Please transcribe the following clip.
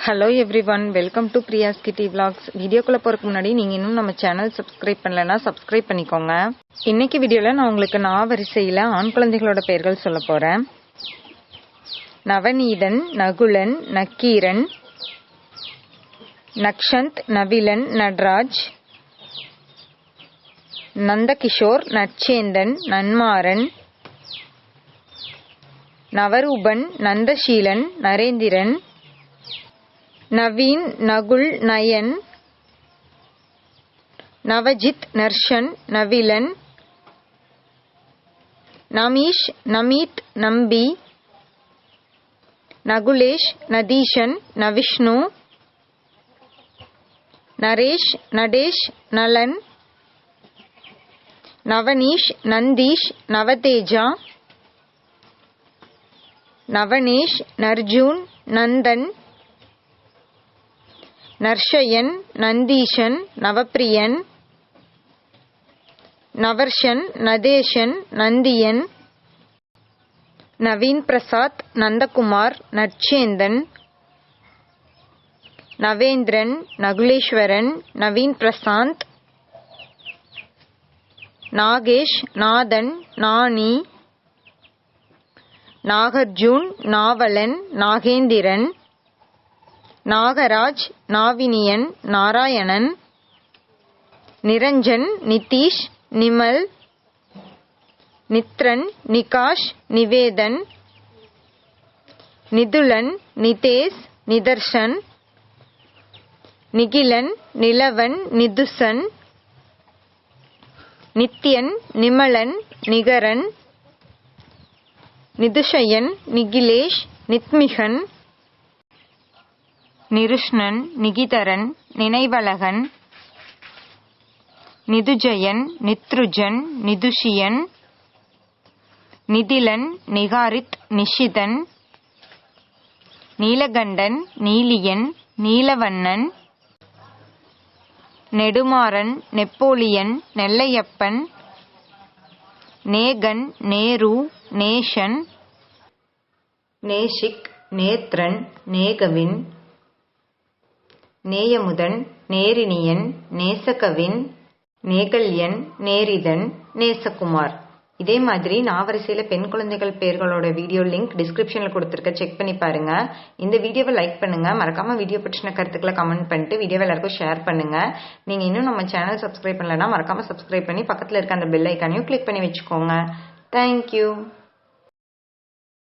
Hello everyone welcome to Priya's kitty vlogs வீடியோக்குள்ளே போகிறதுக்கு முன்னாடி நீங்கள் இன்னும் நம்ம சேனல் சப்ஸ்கிரைப் பண்ணலன்னா சப்ஸ்கிரைப் பண்ணிக்கோங்க. இன்னைக்கு வீடியோவில் நான் உங்களுக்கு நான் வரிசையில் ஆண் குழந்தைகளோட பெயர்கள் சொல்ல போகிறேன் நவநீதன் நகுலன் நக்கீரன் நக்ஷந்த் நவிலன் நட்ராஜ் நந்தகிஷோர் நட்சேந்தன் நன்மாறன் நவரூபன் நந்தசீலன் நரேந்திரன் நவீன் நகுல் நயன் நவஜித் நர்ஷன் நவிலன் நமீஷ் நமீத் நம்பி நகுலேஷ் நதீஷன் நவிஷ்ணு நரேஷ் நடேஷ் நலன் நவனீஷ் நந்தீஷ் நவதேஜா நவனேஷ் நர்ஜூன் நந்தன் நர்ஷயன் நந்தீஷன் நவப்பிரியன் நவர்ஷன் நதேஷன் நந்தியன் நவீன் பிரசாத் நந்தகுமார் நட்சேந்தன் நவேந்திரன் நகுலேஸ்வரன் நவீன் பிரசாந்த் நாகேஷ் நாதன் நாணி நாகர்ஜூன் நாவலன் நாகேந்திரன் நாகராஜ் நாவினியன் நாராயணன் நிரஞ்சன் நிதிஷ் நிமல் நித்ரன் நிகாஷ் நிவேதன் நிதுலன் நிதேஷ் நிதர்ஷன் நிகிலன் நிலவன் நிதுசன் நித்யன் நிமலன் நிகரன் நிதுஷயன் நிகிலேஷ் நித்மிகன் நிருஷ்ணன் நிகிதரன் நினைவழகன் நிதுஜயன் நித்ருஜன் நிதுஷியன் நிதிலன் நிகாரித் நிஷிதன் நீலகண்டன் நீலியன் நீலவண்ணன் நெடுமாறன் நெப்போலியன் நெல்லையப்பன் நேகன் நேரு நேஷன் நேஷிக் நேத்ரன் நேகவின் நேயமுதன் நேரினியன் நேசகவின் நேகல்யன் நேரிதன் நேசகுமார். இதே மாதிரி நாவரிசையில் பெண் குழந்தைகள் பேர்களோட வீடியோ லிங்க் டிஸ்கிரிப்ஷனில் கொடுத்துருக்க. செக் பண்ணி பாருங்க. இந்த வீடியோவை லைக் பண்ணுங்க. மறக்காம வீடியோ பற்றின கருத்துக்களை கமெண்ட் பண்ணிட்டு வீடியோவை எல்லாருக்கும் ஷேர் பண்ணுங்க. நீங்க இன்னும் நம்ம சேனல் சப்ஸ்கிரைப் பண்ணலன்னா மறக்காம சப்ஸ்கிரைப் பண்ணி பக்கத்தில் இருக்க அந்த பெல் ஐக்கானையும் கிளிக் பண்ணி வச்சுக்கோங்க. தேங்க்யூ